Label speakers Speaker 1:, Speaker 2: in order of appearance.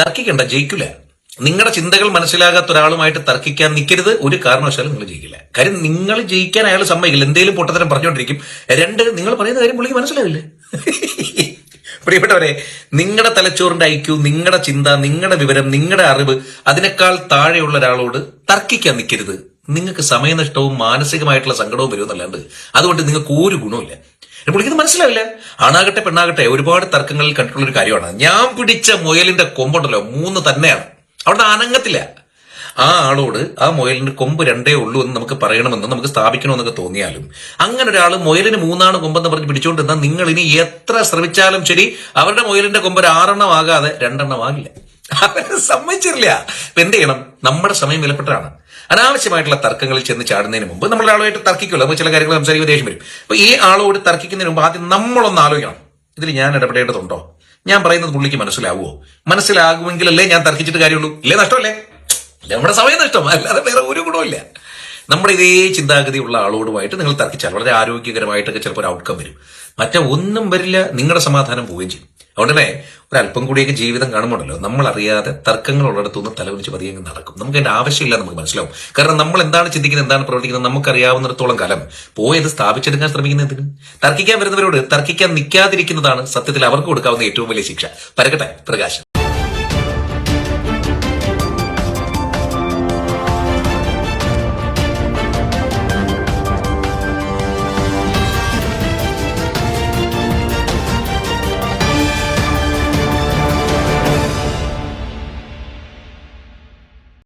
Speaker 1: തർക്കിക്കണ്ട ജയിക്കില്ല നിങ്ങളുടെ ചിന്തകൾ മനസ്സിലാകാത്ത ഒരാളുമായിട്ട് തർക്കിക്കാൻ നിൽക്കരുത് ഒരു കാരണവശാലും നിങ്ങൾ ജയിക്കില്ല. കാര്യം നിങ്ങൾ ജയിക്കാൻ അയാൾ സമ്മതിക്കില്ല. എന്തെങ്കിലും പൊട്ടത്തരം പറഞ്ഞുകൊണ്ടിരിക്കും. രണ്ട് നിങ്ങൾ പറയുന്ന കാര്യം പുള്ളിക്ക് മനസ്സിലാവില്ലേ? പ്രിയപ്പെട്ടവരെ നിങ്ങളുടെ തലച്ചോറിന്റെ ഐക്യു നിങ്ങളുടെ ചിന്ത നിങ്ങളുടെ വിവരം നിങ്ങളുടെ അറിവ് അതിനേക്കാൾ താഴെയുള്ള ഒരാളോട് തർക്കിക്കാൻ നിൽക്കരുത് നിങ്ങൾക്ക് സമയനഷ്ടവും മാനസികമായിട്ടുള്ള സങ്കടവും വരുമെന്നല്ലാണ്ട്. അതുകൊണ്ട് നിങ്ങൾക്ക് ഒരു ഗുണമില്ല പുള്ളിക്ക് മനസ്സിലാവില്ല ആണാകട്ടെ പെണ്ണാകട്ടെ ഒരുപാട് തർക്കങ്ങളിൽ കണ്ടിട്ടുള്ള ഒരു കാര്യമാണ്. ഞാൻ പിടിച്ച മുയലിന്റെ കൊമ്പുണ്ടല്ലോ മൂന്ന് തന്നെയാണ്. അവിടെ അനങ്ങത്തില്ല ആ ആളോട് ആ മുയലിന്റെ കൊമ്പ് രണ്ടേ ഉള്ളൂ എന്ന് നമുക്ക് പറയണമെന്ന് നമുക്ക് സ്ഥാപിക്കണമെന്നൊക്കെ തോന്നിയാലും അങ്ങനെ ഒരാൾ മുയലിന് മൂന്നാണ് കൊമ്പെന്ന് പറഞ്ഞ് പിടിച്ചുകൊണ്ടിരുന്നാൽ നിങ്ങൾ ഇനി എത്ര ശ്രമിച്ചാലും ശരി അവരുടെ മുയലിന്റെ കൊമ്പ് ഒരു ആറെണ്ണം ആകാതെ രണ്ടെണ്ണം ആകില്ല. സമ്മതിച്ചില്ല അപ്പൊ എന്ത് ചെയ്യണം? നമ്മുടെ സമയം വിലപ്പെട്ടതാണ്. അനാവശ്യമായിട്ടുള്ള തർക്കങ്ങളിൽ ചെന്ന് ചാടുന്നതിന് മുമ്പ് നമ്മൾ ഒരാളുമായിട്ട് തർക്കിക്കുമല്ലോ ചില കാര്യങ്ങൾ സംസാരിക്കുമ്പോൾ ദേഷ്യം വരും. അപ്പൊ ഈ ആളോട് തർക്കിക്കുന്നതിന് മുമ്പ് ആദ്യം നമ്മളൊന്ന് ആലോചിക്കണം. ഇതിൽ ഞാൻ ഇടപെടേണ്ടതുണ്ടോ? ഞാൻ പറയുന്നത് പുള്ളിക്ക് മനസ്സിലാവുമോ മനസ്സിലാകുമെങ്കിലല്ലേ ഞാൻ തർക്കിച്ചിട്ട് കാര്യമുള്ളൂ. ഇല്ലേ? നഷ്ടമല്ലേ? നമ്മുടെ സമയം നഷ്ടം. അല്ലാതെ വേറെ ഒരു ഗുണമില്ല നമ്മുടെ ഇതേ ചിന്താഗതിയുള്ള ആളോടുമായിട്ട് നിങ്ങൾ തർക്കിച്ചാൽ വളരെ ആരോഗ്യകരമായിട്ടൊക്കെ ചിലപ്പോൾ ഒരു ഔട്ട്കം വരും. മറ്റേ ഒന്നും വരില്ല. നിങ്ങളുടെ സമാധാനം പോവുകയും ചെയ്യും. അതുകൊണ്ട് തന്നെ ഒരല്പം കൂടിയൊക്കെ ജീവിതം കാണുമ്പോഴല്ലോ നമ്മൾ അറിയാതെ തർക്കങ്ങൾ ഉള്ളിടത്തുനിന്ന് തലവലിച്ച് പതിയെ നടക്കും. നമുക്ക് അതിന്റെ ആവശ്യമില്ല നമുക്ക് മനസ്സിലാവും. കാരണം നമ്മൾ എന്താണ് ചിന്തിക്കുന്നത് എന്താണ് പ്രവർത്തിക്കുന്നത് നമുക്കറിയാവുന്നിടത്തോളം കാലം പോയത് സ്ഥാപിച്ചെടുക്കാൻ ശ്രമിക്കുന്ന എന്തിനും? തർക്കിക്കാൻ വരുന്നവരോട് തർക്കിക്കാൻ നിൽക്കാതിരിക്കുന്നതാണ് സത്യത്തിൽ അവർക്ക് കൊടുക്കാവുന്ന ഏറ്റവും വലിയ ശിക്ഷ. പരക്കട്ടെ പ്രകാശം.